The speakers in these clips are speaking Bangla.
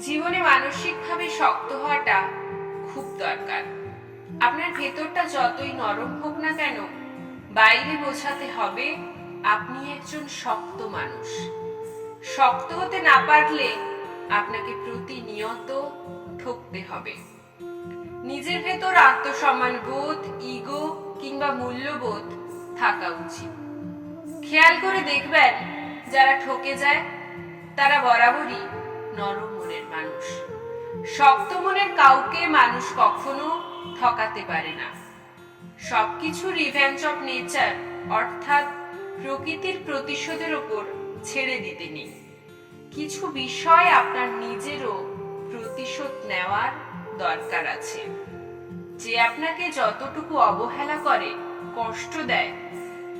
জীবনে মানসিকভাবে শক্ত হওয়াটা খুব দরকার। আপনার ভেতরটা যতই নরম হোক না কেন, বাইরে বোঝাতে হবে আপনি একজন শক্ত মানুষ। শক্ত হতে না পারলে আপনাকে প্রতিনিয়ত ঠকতে হবে। নিজের ভেতর আত্মসম্মান বোধ, ইগো কিংবা মূল্যবোধ থাকা উচিত। খেয়াল করে দেখবেন, যারা ঠকে যায়, তারা বরাবরই নরম মনের মানুষ। শক্ত মনের কাউকে মানুষ কখনো ঠকাতে পারে না। সবকিছু রিভেঞ্জ অফ নেচার অর্থাৎ প্রকৃতির প্রতিশোধের ওপর ছেড়ে দিতে নেই। কিছু বিষয় আপনার নিজেরও প্রতিশোধ নেওয়ার দরকার আছে। যে আপনাকে যতটুকু অবহেলা করে, কষ্ট দেয়,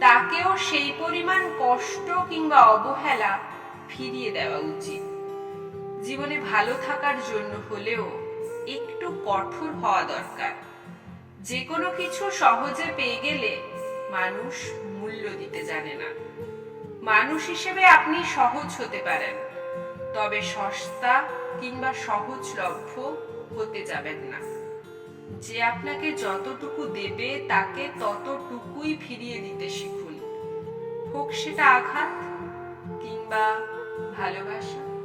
তাকেও সেই পরিমাণ কষ্ট কিংবা অবহেলা ফিরিয়ে দেওয়া উচিত। জীবনে ভালো থাকার জন্য হলেও একটু কঠোর হওয়া দরকার। যে কোনো কিছু সহজে পেয়ে গেলে মানুষ মূল্য দিতে জানে না। মানুষ হিসেবে আপনি সহজ হতে পারেন, তবে সস্তা কিংবা সহজলভ্য হতে যাবেন না। যে আপনাকে যতটুকু দেবে তাকে ততটুকুই ফিরিয়ে দিতে শিখুন। হোক সেটা আঘাত কিংবা ভালোবাসা।